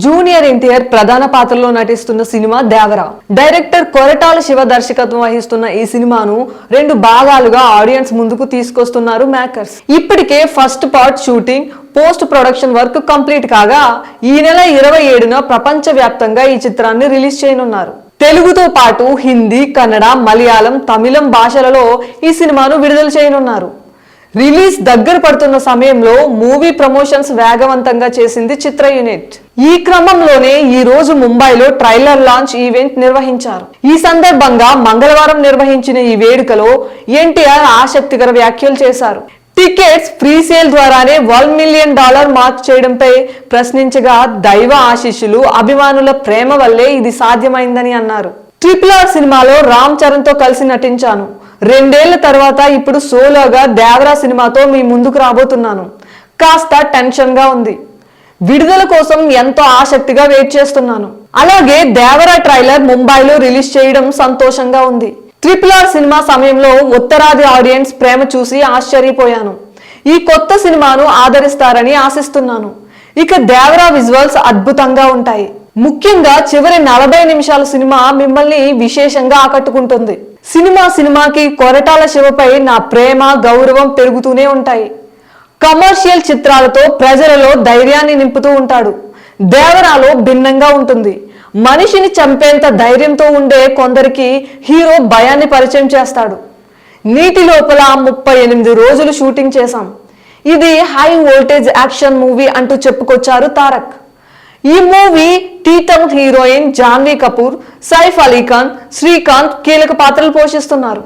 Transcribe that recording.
Junior NTR ప్రధాన పాత్రలో నటిస్తున్న సినిమా దేవరా. డైరెక్టర్ కొరటాల శివ దర్శకత్వం వహిస్తున్న ఈ సినిమాను రెండు భాగాలుగా ఆడియన్స్ ముందుకు తీసుకొస్తున్నారు మేకర్స్ ఇప్పటికే first part shooting post production work complete కాగా ఈ నెల ఇరవై ఏడున ప్రపంచ వ్యాప్తంగా ఈ చిత్రాన్ని రిలీజ్ చేయనున్నారు. తెలుగుతో పాటు హిందీ కన్నడ మలయాళం తమిళం భాషలలో ఈ సినిమాను విడుదల చేయనున్నారు. రిలీజ్ దగ్గర పడుతున్న సమయంలో మూవీ ప్రమోషన్స్ వేగవంతంగా చేసింది చిత్ర యూనిట్. ఈ క్రమంలోనే ఈ రోజు ముంబైలో ట్రైలర్ లాంచ్ ఈవెంట్ నిర్వహించారు. ఈ సందర్భంగా మంగళవారం నిర్వహించిన ఈ వేడుకలో ఎన్టీఆర్ ఆసక్తికర వ్యాఖ్యలు చేశారు. టికెట్స్ ఫ్రీ సేల్ ద్వారానే వన్ మిలియన్ డాలర్ మార్క్ చేయడంపై ప్రశ్నించగా దైవ ఆశీస్సులు అభిమానుల ప్రేమ వల్లే ఇది సాధ్యమైందని అన్నారు. ట్రిపుల్ ఆర్ సినిమాలో రామ్ చరణ్తో కలిసి నటించాను. రెండేళ్ళ తర్వాత ఇప్పుడు సోలోగా దేవరా సినిమాతో మీ ముందుకు రాబోతున్నాను. కాస్త టెన్షన్గా ఉంది. విడుదల కోసం ఎంతో ఆసక్తిగా వెయిట్ చేస్తున్నాను. అలాగే దేవరా ట్రైలర్ ముంబైలో రిలీజ్ చేయడం సంతోషంగా ఉంది. ట్రిపుల్ ఆర్ సినిమా సమయంలో ఉత్తరాది ఆడియన్స్ ప్రేమ చూసి ఆశ్చర్యపోయాను. ఈ కొత్త సినిమాను ఆదరిస్తారని ఆశిస్తున్నాను. ఇక దేవరా విజువల్స్ అద్భుతంగా ఉంటాయి. ముఖ్యంగా చివరి నలభై నిమిషాల సినిమా మిమ్మల్ని విశేషంగా ఆకట్టుకుంటుంది. సినిమా సినిమాకి కొరటాల శివపై నా ప్రేమ గౌరవం పెరుగుతూనే ఉంటాయి. కమర్షియల్ చిత్రాలతో ప్రజలలో ధైర్యాన్ని నింపుతూ ఉంటాడు. దేవరాలో భిన్నంగా ఉంటుంది. మనిషిని చంపేంత ధైర్యంతో ఉండే కొందరికి హీరో భయాన్ని పరిచయం చేస్తాడు. నీటి లోపల ముప్పై ఎనిమిది రోజులు షూటింగ్ చేశాం. ఇది హై వోల్టేజ్ యాక్షన్ మూవీ అంటూ చెప్పుకొచ్చారు తారక్. ఈ movie T town heroine Janhvi Kapoor Saif Ali Khan Srikanth కీలక పాత్రలు పోషిస్తున్నారు.